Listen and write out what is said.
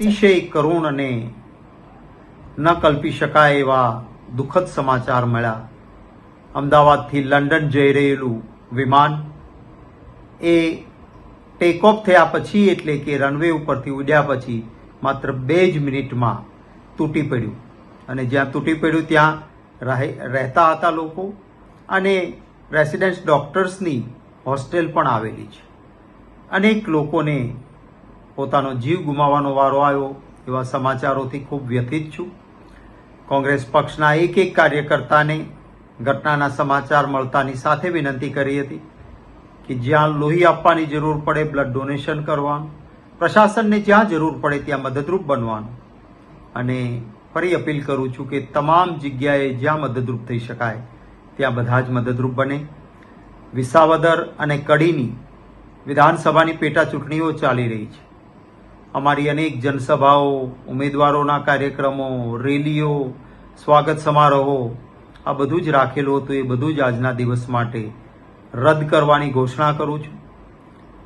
અતિશય કરુણ અને ન કલ્પી શકાય એવા દુઃખદ સમાચાર મળ્યા. અમદાવાદથી લંડન જઈ રહેલું વિમાન એ ટેક ઓફ થયા પછી એટલે કે રનવે ઉપરથી ઉડ્યા પછી માત્ર બે જ મિનિટમાં તૂટી પડ્યું. અને જ્યાં તૂટી પડ્યું ત્યાં રહે- રહેતા હતા લોકો અને રેસિડેન્સ ડોક્ટર્સની હોસ્ટેલ પણ આવેલી છે. અનેક લોકોને પોતાનો જીવ ગુમાવવાનો વારો આવ્યો, એવા સમાચારોથી ખૂબ વ્યથિત છું. કોંગ્રેસ પક્ષના એક એક કાર્યકર્તાને ઘટનાના સમાચાર મળતાની સાથે વિનંતી કરી હતી કે જ્યાં લોહી આપવાની જરૂર પડે બ્લડ ડોનેશન કરવાનું, પ્રશાસનને જ્યાં જરૂર પડે ત્યાં મદદરૂપ બનવાનું. અને ફરી અપીલ કરું છું કે તમામ જગ્યાએ જ્યાં મદદરૂપ થઈ શકાય, ત્યાં બધા જ મદદરૂપ બને. વિસાવદર અને કડીની વિધાનસભાની પેટા ચૂંટણીઓ ચાલી રહી છે. અમારી અનેક જનસભાઓ, ઉમેદવારોના કાર્યક્રમો, રેલીઓ, સ્વાગત સમારોહો, આ બધું જ રાખેલું હતું. એ બધું જ આજના દિવસ માટે રદ કરવાની ઘોષણા કરું છું.